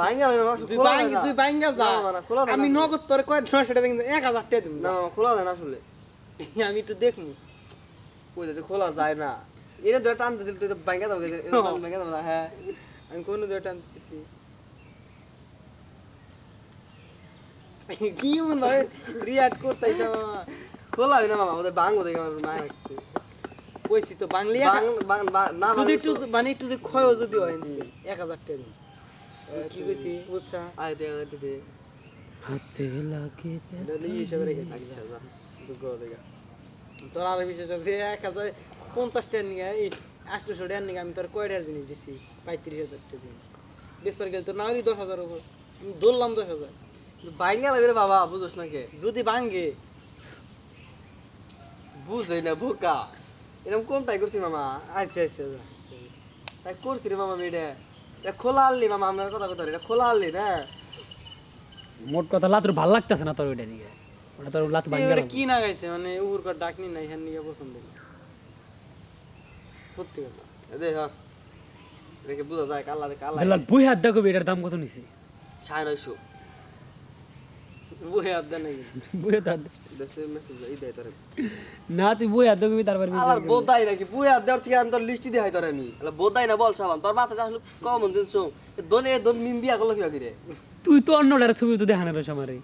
বাইঙ্গা তুই বাইঙ্গা তুই বাইঙ্গা যা। না, মামা, না, খোলা যায় আমি নগদ তোর কয় টাকা কিন্তু এক হাজার টাকা দিব না খোলা যায় না আসলে। আমি একটু দেখব। ওই যে খোলা যায় না। এটা ধরে টানতে দিল তুই তো বাইঙ্গা দাও বাইঙ্গা দাও না হ্যাঁ। আমি কোনো দুটো আনতেছি কি মন ভাবে রিয়াক্ট করতেছ খোলা হয় না মামা ওদের বাঙ্গো দেখে আমার মায়া লাগছে। কইছি তো বাংলি বাং- বাং- বা- না যদি একটু মানে একটু যে ক্ষয় যদি হয় এক হাজার টাকা কি কইছি বুঝছা আয় দে, আয় দে, দে। হাতে লাগে এটা হিসাবে রেখে আচ্ছা, যা। দুগ্গ দেখা। তোর আর বিশেষ আছে এক হাজার পঞ্চাশ টাকার নিয়ে এই আটশোশো নিয়ে আমি তোর কয়টার জিনিস দিছি? পঁয়ত্রিশ হাজার টাকা জিনিস। বেশ করে গেলে তোর না হলে দশ হাজার উপর। আমি ধরলাম দশ হাজার। কিন্তু বাইঙ্গা লাগে রে বাবা বুঝোস না কে। যদি ভাঙ্গে বুঝই না বোকা। এরকম কোন ট্রাই করছি মামা? আচ্ছা আচ্ছা আচ্ছা। তাই করছি রে মামা এটা খোলা আনলি মামা আপনার কথা কথা এটা খোলা আনলি না? মোট কথা লাতুর ভালো লাগতেছে না তোর ওইটা দিকে ওটা তোর লাতু ভাঙ্গা কি না গাইছে মানে উর কর ডাকনি নাই নিয়ে পছন্দ সত্যি কথা। এ দে হ্যাঁ যায় কাল্লা কাল্লা বই হাত দেখো এটার দাম কত নিছি? সাড়ে নয়শো। বই আদা নাই বই হাত হাত দেশে মেসেজ এই দেয় তোরে। না তুই বই হাত দেখবি তারপর আলার বোধাই নাকি? বুই আর দেওয়ার থেকে আমি তোর লিস্টি দেখাই তোর আমি। আলা বোধাই না বল সাবান তোর মাথা আসলে কম দিন শো দনে দন মিম বিয়া করল কি রে? তুই তো অন্যটার ছবি তো দেখানো রস আমারে।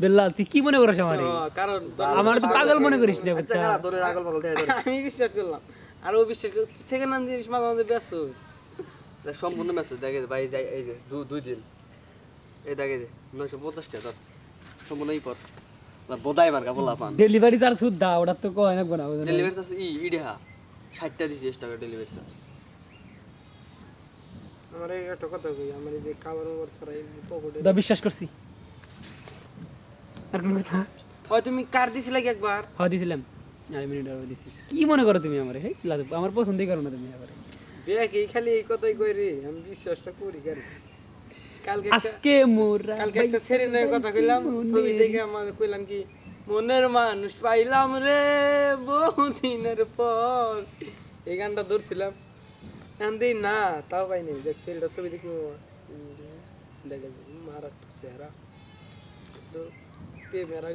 বেল্লাল তুই কি মনে করিস আমারে? কারণ আমার তো পাগল মনে করিস না আচ্ছা খারাপ দনের আগল পাগল দেখাই আমি বিশ্বাস করলাম। আর ও বিশ্বাস সেকেন্ড মাঝে মাঝে ব্যস্ত সম্পূর্ণ মেসেজ দেখে ভাই যাই এই যে দু দুই দিন। এই দেখে যে নয়শো পঞ্চাশ টাকা সম্পূর্ণ পর বোধাই মার্কা বলা পান। ডেলিভারি চার্জ সুদ দা ওটা তো কয় না না ডেলিভারি চার্জ ই ইডেহা ষাটটা দিছি এক্স টাকা ডেলিভারি চার্জ আমার এই একটা কথা কই আমার এই যে কাবার মোবার ছাড়া এই পকেটে দা বিশ্বাস করছি। আর কোন কথা? হয় তুমি কার দিছিলে কি একবার? হ্যাঁ দিছিলাম। আড়াই মিনিট আর দিছি। কি মনে করো তুমি আমারে? হে আমার পছন্দই করো না তুমি আমারে দেখ এই খালি এই কথাই কই রে আমি বিশ্বাসটা করি কেন আজকে মোরা কালকে একটা ছেড়ে নয় কথা কইলাম ছবি দেখে আমার কইলাম কি মনের মানুষ পাইলাম রে বহুদিনের পর। এই গানটা ধরছিলাম। দিই না তাও পাই নাই। দেখ ছেলেটা ছবি দেখি দেখে মারাত্মক চেহারা। তো প্রেমের